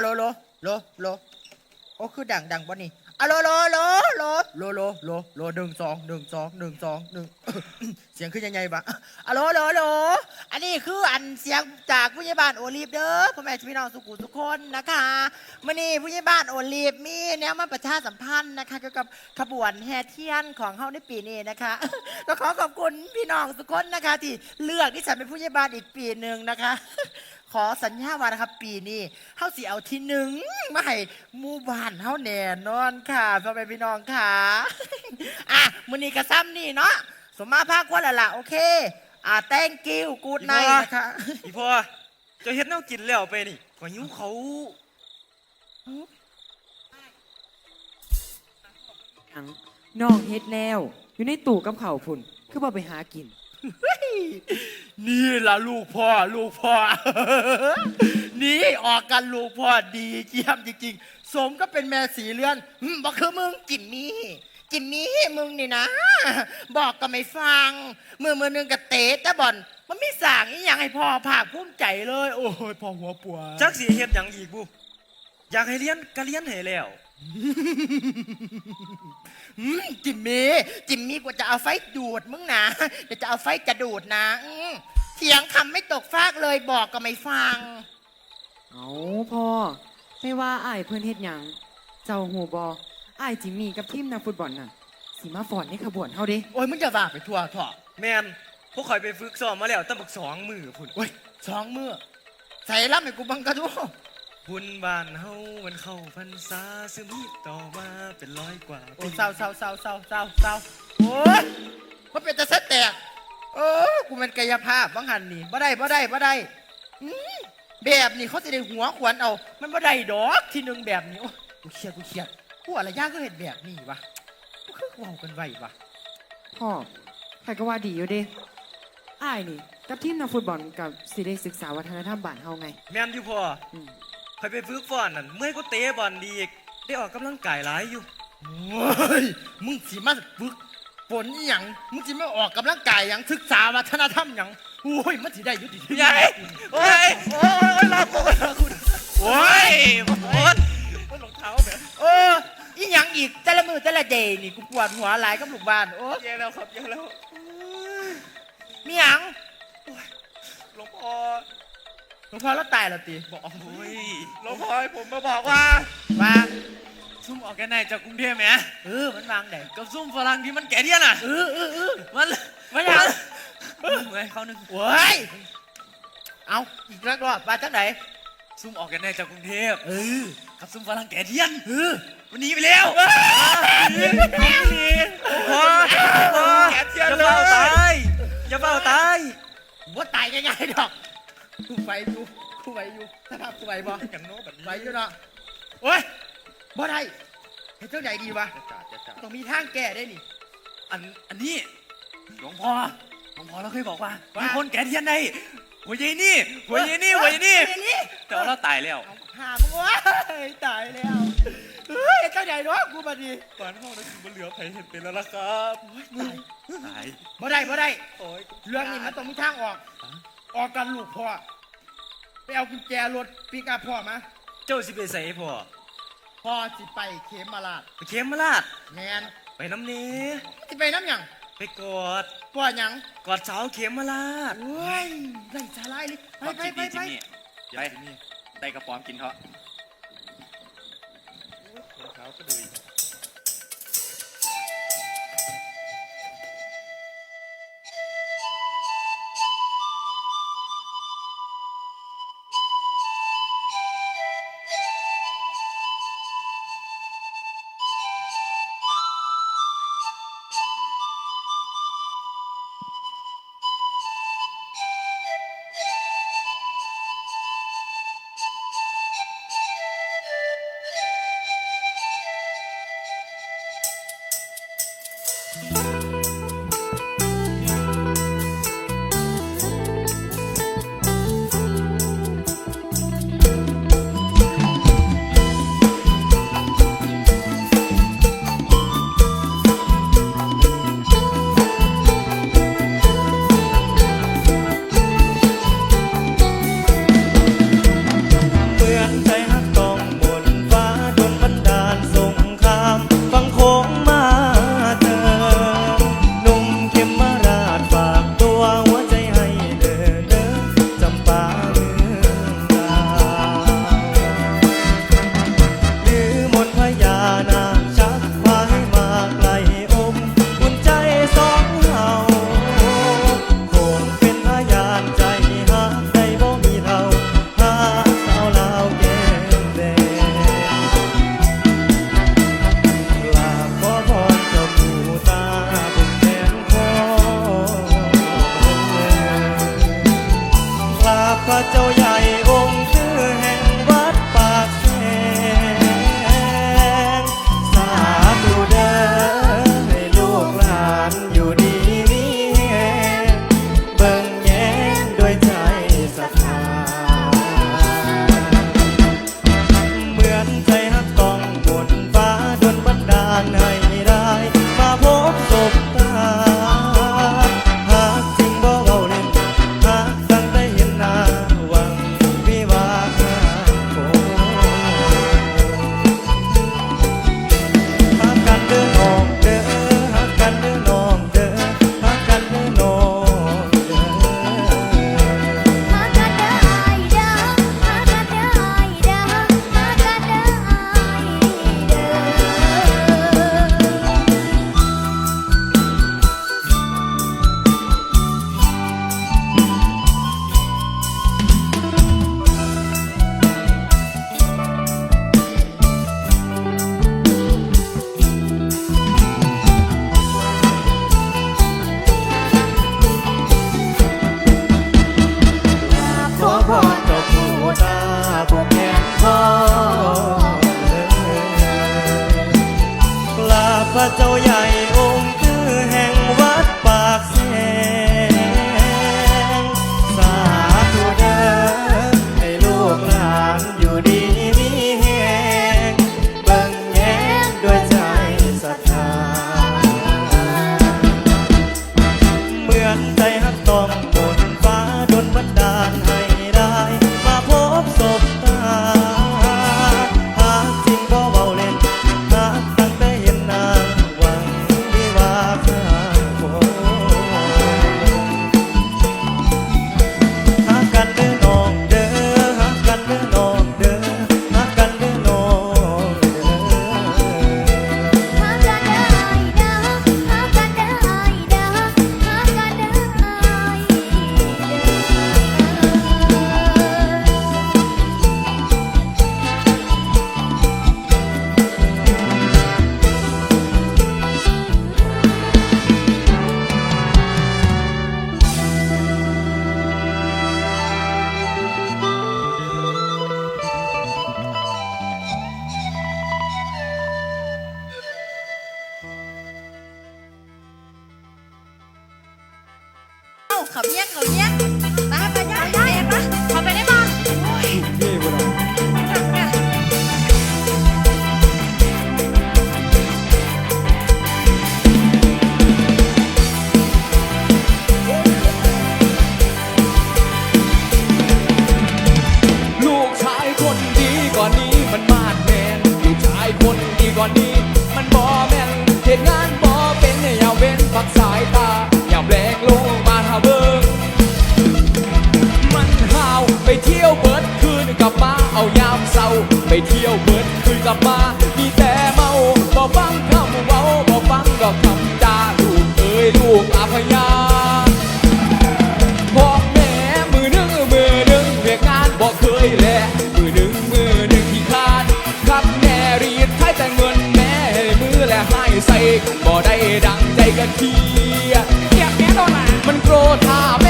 อะโลโลโลโลโอ้คือดังดังบ่นี่อะโลโลโลโลโลโลโลโลหนึ่งสองหนึ่งสองหนึ่งสองหนึ่งเสียงขึ้นยังไงบะอะโลโลโลอันนี้คืออันเสียงจากผู้ใหญ่บ้านโอลีฟเด้อพ่อแม่พี่น้องสุขุทุกคนนะคะมื่อนี้ผู้ใหญ่บ้านโอลีฟมีแนวมาประชาสัมพันธ์นะคะเกี่ยวกับขบวนแห่เทียนของเฮาในปีนี้นะคะก็ขอขอบคุณพี่น้องทุกคนนะคะ ที่เลือกที่ฉันเป็นผู้ใหญ่บ้านอีกปีหนึ่งนะคะ ขอสัญญาว่านะครับ ปีนี้เฮาสิเอาที่หนึ่งมาให้หมู่บ้านเฮาแน่นอนค่ะพ่อแม่พี่น้องค่ะ อะมื้อนี้ก็ซ้ำนี่เนาะสมมาภาคว่าและล่ะโอเค อ่า thank you good night นะคะอีพ่อเจะเฮ็ดแนวกินแล้วไปนี่ก็หิวเขาหยังน้องเฮ็ดแล้ว อยู่ในตู้กับเขาวพุ่น คือบ่ไปหากิน นี่ล่ะลูกพ่อลูกพ่อ นี่ออกกันลูกพ่อดีเยี่ยมจริงๆ สมก็เป็นแม่สีเลือนบอกคือมึงจิมมี่จิมมี่มึงนี่นะ บอกก็ไม่ฟัง มือมือหนึงกับเตะแต่บอลมันไม่สั่งอีหยังให้พ่อภาคภูมิใจเลย โอ้ยพ่อหัวปวดจักสิเฮ็ดหยังอีกบุอยากให้เรียนก็เรียนให้แล้ว อืมจิมมี่จิมมี่กว่าจะเอาไฟดูดมึงนะเดี๋ยวจะเอาไฟจะดูดนะอืมเถียงคำไม่ตกฟากเลยบอกก็ไม่ฟัง เอาพ่อไม่ว่าอ้ายเพิ่นเฮ็ดหยัง เจ้าหูบออ้ายจิมมี่กับทีมนักฟุตบอลน่ะสิมาฟอนในขบวนเฮาเด้โอ้ยมึงจะว่าไปทั่วเถอะแม่นพวกข่อยไปฝึกซ้อมมาแล้วตั้งบักสองมือพุ่นโอ้ยสองมือใส่รับให้กูบังกระดู บุญบ้านเฮามันเข้าพรรษาซึมีต่อมาเป็นร้อยกว่าโอ้ปียเศร้าเศร้าเศร้าเศร้าเศร้าเศร้าโอ้ยมันเป็นตะเสะแตกเออกูเป็นกายภาพบังหันนี่บ่ได้บ่ได้บ่ได้อืมแบบนี้เขาจะได้หัวขวนเอา มันบ่ได้ดอกที่หนึ่งแบบนี้โอ้ยกูเครียดกูเครียดกูอะไรยากก็เห็นแบบนี้วะกูคือเว้ากันไว้วะพ่อใครก็ว่าดีอยู่เด้อ้ายนี่ กับทีมนักฟุตบอลกับสิได้ศึกษาวัฒนธรรมบ้านเฮาไง แม่นอยู่พ่อ อืม ข่อยไปฝึกฟ้อนนั่นเมื่อยก็เตะบอลดีอีกได้ออกกำลังกายหลายอยู่โอ้ย มึงสิมาฝึกฝนอหย่างมึงสิมาออกกำลังกายอย่างศึกษาวัฒนธรรมอย่างโอ้ยมันสิได้อยุติใหญ่โอ้ยโอ้ยโอ้ยลาคุณลาคุณโอ้ยโอ้ยโอ้ยรองเท้าแบบเอออีหยังอีกแต่ละมือแต่ละเดย์นี่กูปวดหัวหลายกับลูกบ้านโอ้เยอะแล้วครับเยอะแล้วมีหยังหลวงพ่อ หลวงพ่อแล้วตายแล้วตีบอกโอ้ยหลวงพ่อให้ผมมาบอกว่า ว่าซุ่มออกแกนไหนจากกรุงเทพไหมเออมันวางไหนกับซุ่มฝรั่งที่มันแก่เดียนอะเออเออเออมันมาอย่างเหมือนเขาหนึ่งโอ้ยเอาอีกแล้วรอบมาจากไหนซุ่มออกแกนไหนจากกรุงเทพเออกับซุ่มฝรั่งแก่เดียนเออวันนี้ไปแล้วพอพออย่าเฝ้าตายอย่าเฝ้าตายว่าตายง่ายๆดอก กูไปอยู่กูไปอยู่สภาพกูไปบ่กันโน้แบบไปอยู่เนาะโอ้ยบ่ได้เฮ็ดเจ้าใหญ่ดีวะจัดจัดต้องมีทางแก้ได้นี่อันอันนี้หลวงพ่อหลวงพ่อเราเคยบอกว่าว่ามีคนแก่เดียนในหัวใหญ่นี่หัวใหญ่นี่หัวใหญ่นี่หัวใหญ่นี่แต่ว่าเราตายแล้วเอาหามึงวะตายแล้วเฮ้ยเจ้าใหญ่เนาะกูมาดีปานห้องนั้นคือมันเหลือใครเห็นเป็นแล้วล่ะครับตายตายบ่ได้บ่ได้โอ้ยเรื่องนี้มันต้องมีทางออก ออกกันลูกพ่อ ไปเอากุญแจรถปีกอัพพ่อมาเจ้าสิไปใส่พ่อพ่อสิไปเขมราชไปเข็มมาลาดแมนไปน้ำเนี้สิไปน้ำหยังไปกอดพ่อหยังกอดสาวเข็มมาลาดโอ้ยไล่สาลายเลยไปไปไปไปไปได้กระป๋อมกินเถอะ ไปเที่ยวเบิดคืนกลับมามีแต่เมาบ่ฟังคำเว้าบ่ฟังดอกคำจาลูกเอ้ยลูกอาพยาบอกแม่มือหนึ่งมือหนึ่งเรียกงานบอกเคยแหละมือหนึ่งมือหนึ่งที่คานครับแม่รีดใช้แต่เงินแม่มือและให้ใส่บ่ได้ดังใจกันทีเกียแม่ตอนไหนมันโกรธาแม่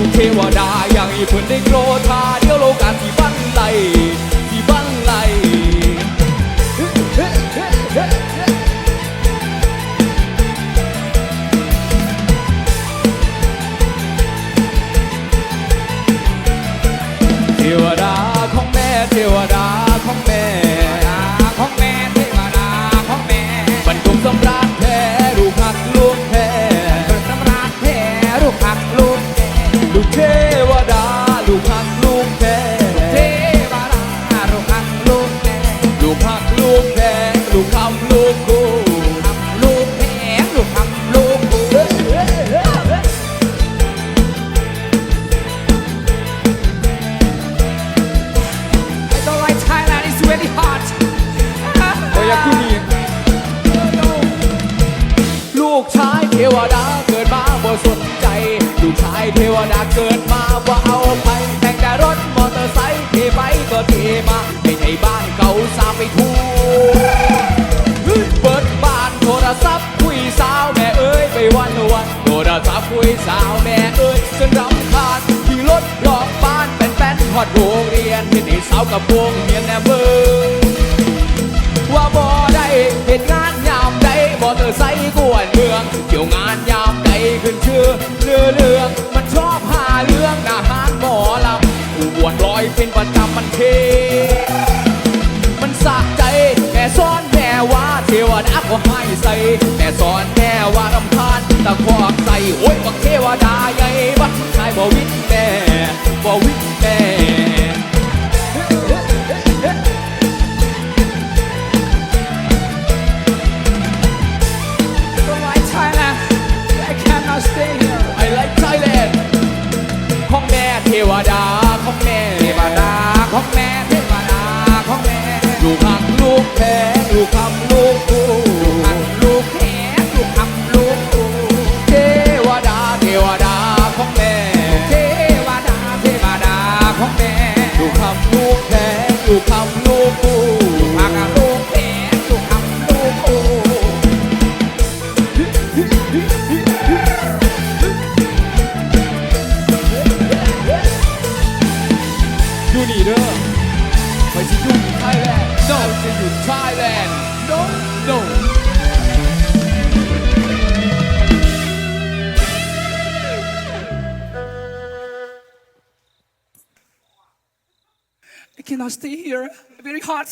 ลูกเทวดาอย่างอีเพิ่นได้โกรธาเดี๋ยวโลกาที่บันไลที่บันไลเทวดาของแม่เทวดา เทวดาเกิดมาว่าเอาไปแต่งแต่รถมอเตอร์ไซค์เทไปก็เทมาไม่ใช่บ้านเขาสาไปทั่วเปิดบ้านโทรศัพท์คุยสาวแม่เอ้ยไปวันวันโทรศัพท์คุยสาวแม่เอ้ยจนรำคาญที่รถหลอกบ้านเป็นแฟนฮอดโรงเรียนที่นี่สาวกับวงเมียนแนเบอร์ว่าบ่ได้เหตุงานยามใดมอเตอร์ไซค์ ตะคอกใส่โอ้ยบักเทวดาใหญ่บักชายบ่วิทแม่ อยู่นี่เด้อไปสิอยู่ไทยแลนด์ no จะอยู่ไทยแลนด์ no no I cannot stay here very hot